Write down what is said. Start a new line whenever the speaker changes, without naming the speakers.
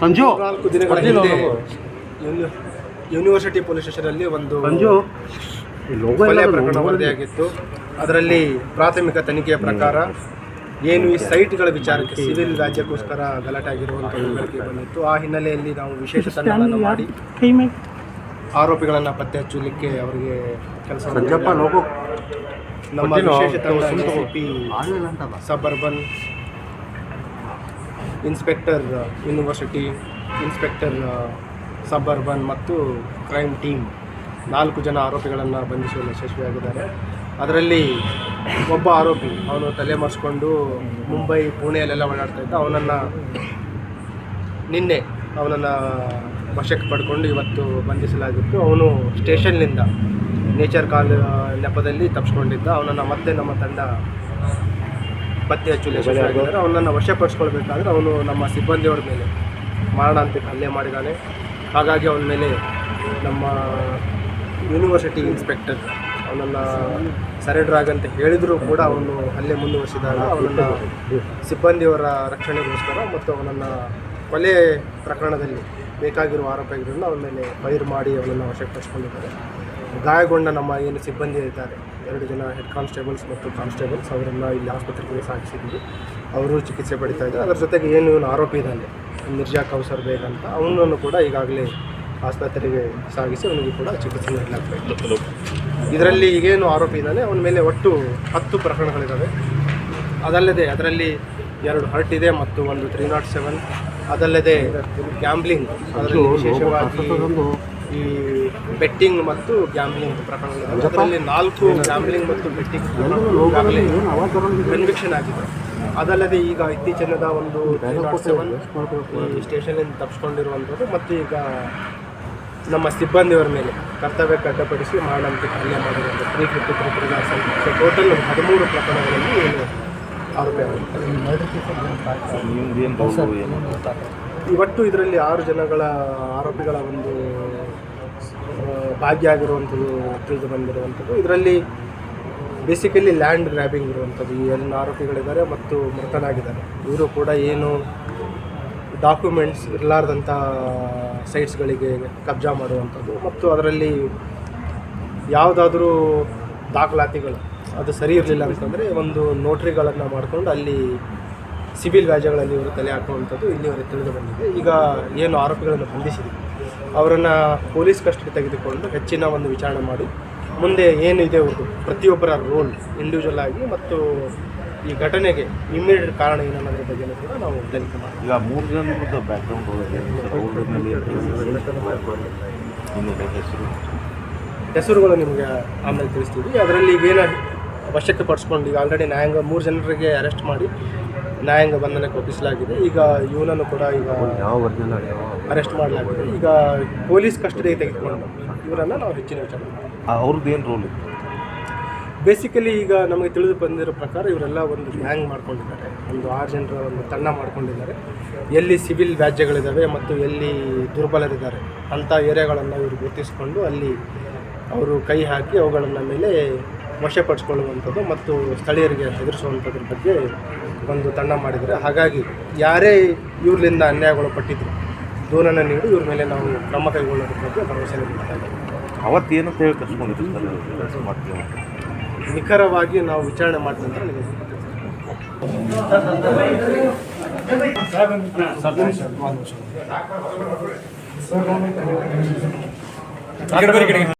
ಸಂಜು.
ನಾಲ್ಕು ದಿನಗಳ ಹಿಂದೆ ಯೂನಿ- ಯೂನಿವರ್ಸಿಟಿ ಪೊಲೀಸ್ ಸ್ಟೇಷನಲ್ಲಿ ಒಂದು
ಸಂಜು ಈ ಲೋಗೋ
ಕೊಲೆ
ಎಲ್ಲ
ಪ್ರಕರಣ ವರದಿಯಾಗಿತ್ತು. ಅದರಲ್ಲಿ ಪ್ರಾಥಮಿಕ ತನಿಖೆಯ ಪ್ರಕಾರ ಏನು ಈ ಸೈಟ್ಗಳ ವಿಚಾರಕ್ಕೆ ಸಿವಿಲ್ ರಾಜ್ಯಕ್ಕೋಸ್ಕರ ಗಲಾಟೆ ಆಗಿರುವಂತಹ ಬೆಳಕಿಗೆ ಬಂದಿತ್ತು. ಆ ಹಿನ್ನೆಲೆಯಲ್ಲಿ ನಾವು ವಿಶೇಷ ತಂಡಗಳನ್ನು ಮಾಡಿ ಆರೋಪಿಗಳನ್ನು ಪತ್ತೆ ಹಚ್ಚಲಿಕ್ಕೆ ಅವರಿಗೆ ಕೆಲಸ
ಸಂಜಪ್ಪ ಲೋಗೋ.
ನಮ್ಮ ವಿಶೇಷ ತಂಡ
sub
suburban inspector, university inspector suburban ಮತ್ತು ಕ್ರೈಮ್ ಟೀಮ್. ನಾಲ್ಕು ಜನ ಆರೋಪಿಗಳನ್ನು ಬಂಧಿಸುವಲ್ಲಿ ಯಶಸ್ವಿಯಾಗಿದ್ದಾರೆ. ಅದರಲ್ಲಿ ಒಬ್ಬ ಆರೋಪಿ, ಅವನು ತಲೆ ಮರೆಸ್ಕೊಂಡು ಮುಂಬೈ, ಪುಣೆಯಲ್ಲೆಲ್ಲ ಓಡಾಡ್ತಾ ಇದ್ದ. ಅವನನ್ನು ನಿನ್ನೆ ಅವನನ್ನು ವಶಕ್ಕೆ ಪಡ್ಕೊಂಡು ಇವತ್ತು ಬಂಧಿಸಲಾಗಿತ್ತು. ಅವನು ಸ್ಟೇಷನ್ನಿಂದ ನೇಚರ್ ಕಾಲ್ ನೆಪದಲ್ಲಿ ತಪ್ಪಿಸ್ಕೊಂಡಿದ್ದ ಅವನನ್ನು ಮತ್ತೆ ನಮ್ಮ ತಂಡ ಪತ್ತೆ ಹಚ್ಚು ಆಗಿದ್ದಾರೆ. ಅವನನ್ನು ವಶಪಡಿಸ್ಕೊಳ್ಬೇಕಾದ್ರೆ ಅವನು ನಮ್ಮ ಸಿಬ್ಬಂದಿಯವರ ಮೇಲೆ ಮಾರಣಾಂತಿಕ ಹಲ್ಲೆ ಮಾಡಿದ್ದಾನೆ. ಹಾಗಾಗಿ ಅವನ ಮೇಲೆ ನಮ್ಮ ಯೂನಿವರ್ಸಿಟಿ ಇನ್ಸ್ಪೆಕ್ಟರ್ ಅವನನ್ನು ಸರೆಂಡರ್ ಆಗಂತ ಹೇಳಿದರೂ ಕೂಡ ಅವನು ಹಲ್ಲೆ ಮುಂದುವರಿಸಿದಾಗ ಅವನನ್ನು ಸಿಬ್ಬಂದಿಯವರ ರಕ್ಷಣೆಗೋಸ್ಕರ ಮತ್ತು ಅವನನ್ನು ಕೊಲೆ ಪ್ರಕರಣದಲ್ಲಿ ಬೇಕಾಗಿರುವ ಆರೋಪಿಗಳನ್ನು ಅವನ ಮೇಲೆ ಫೈರ್ ಮಾಡಿ ಅವನನ್ನು ವಶಪಡಿಸ್ಕೊಂಡಿದ್ದಾರೆ. ಗಾಯಗೊಂಡ ನಮ್ಮ ಏನು ಸಿಬ್ಬಂದಿ ಇದ್ದಾರೆ ಎರಡು ಜನ ಹೆಡ್ ಕಾನ್ಸ್ಟೇಬಲ್ಸ್ ಮತ್ತು ಕಾನ್ಸ್ಟೇಬಲ್ಸ್ ಅವರನ್ನು ಇಲ್ಲಿ ಆಸ್ಪತ್ರೆಗೆ ಸಾಗಿಸಿದ್ವಿ. ಅವರು ಚಿಕಿತ್ಸೆ ಪಡಿತಾ ಇದ್ದಾರೆ. ಅದರ ಜೊತೆಗೆ ಏನು ಇವನು ಆರೋಪಿ ಇದ್ದಾನೆ ಮಿರ್ಜಾ ಕೌಸರ್ ಬೇಗ ಅಂತ ಅವನನ್ನು ಕೂಡ ಈಗಾಗಲೇ ಆಸ್ಪತ್ರೆಗೆ ಸಾಗಿಸಿ ಅವನಿಗೆ ಕೂಡ ಚಿಕಿತ್ಸೆ ನೀಡಲಾಗಬೇಕು ಇದರಲ್ಲಿ ಈಗೇನು ಆರೋಪಿ ಇದ್ದಾನೆ ಅವನ ಮೇಲೆ ಒಟ್ಟು ಹತ್ತು ಪ್ರಕರಣಗಳಿದ್ದಾವೆ. ಅದಲ್ಲದೆ ಅದರಲ್ಲಿ ಎರಡು ಹರ್ಟ್ ಇದೆ ಮತ್ತು ಒಂದು ತ್ರೀ ನಾಟ್ ಸೆವೆನ್ ಅದಲ್ಲದೆ ಗ್ಯಾಂಬ್ಲಿಂಗ್ ಅದರಲ್ಲಿ ವಿಶೇಷವಾಗಿ ಈ ಬೆಟ್ಟಿಂಗ್ ಮತ್ತು ಗ್ಯಾಮ್ಲಿಂಗ್ ಪ್ರಕರಣಗಳು. ಅದರಲ್ಲಿ ನಾಲ್ಕು ಗ್ಯಾಮ್ಲಿಂಗ್ ಮತ್ತು ಬೆಟ್ಟಿಂಗ್ ಈಗಾಗಲೇ ಕನ್ವಿಕ್ಷನ್ ಆಗಿದೆ. ಅದಲ್ಲದೆ ಈಗ ಇತ್ತೀಚಿನದ ಒಂದು ಸೆವೆನ್ ಈ ಸ್ಟೇಷನಿಂದ ತಪ್ಪಿಸ್ಕೊಂಡಿರುವಂಥದ್ದು ಮತ್ತು ಈಗ ನಮ್ಮ ಸಿಬ್ಬಂದಿಯವರ ಮೇಲೆ ಕರ್ತವ್ಯಕ್ಕೆ ಅಡ್ಡಪಡಿಸಿ ಮಾಡಂತೆ ಹಲ್ಲೆ ಮಾಡಿರುವಂಥ three fifty three three so total ಹದಿಮೂರು ಪ್ರಕರಣಗಳಲ್ಲಿ ಆರೋಪಿ ಇವತ್ತು ಇದರಲ್ಲಿ ಆರು ಜನಗಳ ಆರೋಪಿಗಳ ಒಂದು ಭಾಗ್ಯ ಆಗಿರುವಂಥದ್ದು ತಿಳಿದು ಬಂದಿರುವಂಥದ್ದು. ಇದರಲ್ಲಿ ಬೇಸಿಕಲಿ ಲ್ಯಾಂಡ್ ಗ್ರ್ಯಾಬಿಂಗ್ ಇರುವಂಥದ್ದು. ಈ ಎಲ್ಲ ಆರೋಪಿಗಳಿದ್ದಾರೆ ಮತ್ತು ಮೃತನಾಗಿದ್ದಾರೆ. ಇವರು ಕೂಡ ಏನು ಡಾಕ್ಯುಮೆಂಟ್ಸ್ ಇರಲಾರ್ದಂಥ ಸೈಟ್ಸ್ಗಳಿಗೆ ಕಬ್ಜಾ ಮಾಡುವಂಥದ್ದು. ಮತ್ತು ಅದರಲ್ಲಿ ಯಾವುದಾದ್ರೂ ದಾಖಲಾತಿಗಳು, ಅದು ಸರಿ ಇರಲಿಲ್ಲ ಅಂತಂದರೆ ಒಂದು ನೋಟ್ರಿಗಳನ್ನು ಮಾಡಿಕೊಂಡು ಅಲ್ಲಿ ಸಿವಿಲ್ ವ್ಯಾಜ್ಯಗಳಲ್ಲಿ ಇವರು ತಲೆ ಹಾಕುವಂಥದ್ದು ಇಲ್ಲಿವರೆಗೆ ತಿಳಿದು ಬಂದಿದೆ. ಈಗ ಏನು ಆರೋಪಿಗಳನ್ನು ಬಂಧಿಸಿದೆ. ಅವರನ್ನು ಪೊಲೀಸ್ ಕಸ್ಟಡಿ ತೆಗೆದುಕೊಂಡು ಹೆಚ್ಚಿನ ಒಂದು ವಿಚಾರಣೆ ಮಾಡಿ ಮುಂದೆ ಏನಿದೆ ಅವ್ರದ್ದು ಪ್ರತಿಯೊಬ್ಬರ ರೋಲ್ ಇಂಡಿವಿಜುವಲ್ ಆಗಿ ಮತ್ತು ಈ ಘಟನೆಗೆ ಇಮ್ಮಿಡಿಯೇಟ್ ಕಾರಣ ಏನನ್ನೋದ್ರ ಬಗ್ಗೆ ಕೂಡ ನಾವು ತನಿಖೆ ಮಾಡ್ತೀವಿ.
ಈಗ ಮೂರು ಹೆಸರು?
ಹೆಸರುಗಳು ನಿಮಗೆ ಆಮೇಲೆ ತಿಳಿಸ್ತೀವಿ. ಅದರಲ್ಲಿ ಈಗೇನು ವಶಕ್ಕೆ ಪಡಿಸ್ಕೊಂಡು ಈಗ ಆಲ್ರೆಡಿ ನ್ಯಾಯಾಂಗ ಮೂರು ಜನರಿಗೆ ಅರೆಸ್ಟ್ ಮಾಡಿ ನ್ಯಾಯಾಂಗ ಬಂಧನಕ್ಕೆ ಒಪ್ಪಿಸಲಾಗಿದೆ. ಈಗ ಇವನನ್ನು ಕೂಡ ಈಗ ಅರೆಸ್ಟ್ ಮಾಡಲಾಗಿದೆ. ಈಗ ಪೊಲೀಸ್ ಕಸ್ಟಡಿಗೆ ತೆಗೆದುಕೊಂಡು ಇವರನ್ನು ನಾವು ಹೆಚ್ಚಿನ ವಿಚಾರ
ಅವ್ರದ್ದು ಏನು ರೋಲ್ ಇತ್ತು?
ಬೇಸಿಕಲಿ ಈಗ ನಮಗೆ ತಿಳಿದು ಬಂದಿರೋ ಪ್ರಕಾರ ಇವರೆಲ್ಲ ಒಂದು ಗ್ಯಾಂಗ್ ಮಾಡ್ಕೊಂಡಿದ್ದಾರೆ. ಒಂದು ಆರು ಜನರ ಒಂದು ತಂಡ ಮಾಡ್ಕೊಂಡಿದ್ದಾರೆ. ಎಲ್ಲಿ ಸಿವಿಲ್ ವ್ಯಾಜ್ಯಗಳಿದ್ದಾವೆ ಮತ್ತು ಎಲ್ಲಿ ದುರ್ಬಲರಿದ್ದಾರೆ ಅಂಥ ಏರಿಯಾಗಳನ್ನು ಇವರು ಗುರುತಿಸಿಕೊಂಡು ಅಲ್ಲಿ ಅವರು ಕೈ ಹಾಕಿ ಅವುಗಳನ್ನ ಮೇಲೆ ವಶಪಡಿಸ್ಕೊಳ್ಳುವಂಥದ್ದು ಮತ್ತು ಸ್ಥಳೀಯರಿಗೆ ಎದುರಿಸುವಂಥದ್ರ ಬಗ್ಗೆ ಒಂದು ತಂಡ ಮಾಡಿದರೆ ಹಾಗಾಗಿ ಯಾರೇ ಇವ್ರಲಿಂದ ಅನ್ಯಾಯಗೊಳಪಟ್ಟಿದ್ರು ದೂರನ್ನು ನೀಡಿ ಇವ್ರ ಮೇಲೆ ನಾವು ಕ್ರಮ ಕೈಗೊಳ್ಳೋದ್ರ ಬಗ್ಗೆ ಭರವಸೆ ನಿಖರವಾಗಿ ನಾವು
ಅವತ್ತು ಏನಂತ ಹೇಳಿ ಕರ್ಸ್ಕೊಂಡಿದ್ರು ಸರ್ ಕೆಲಸ ಮಾಡ್ತೀವಿ
ನಿಖರವಾಗಿ ನಾವು ವಿಚಾರಣೆ ಮಾಡಿದ ನಂತರ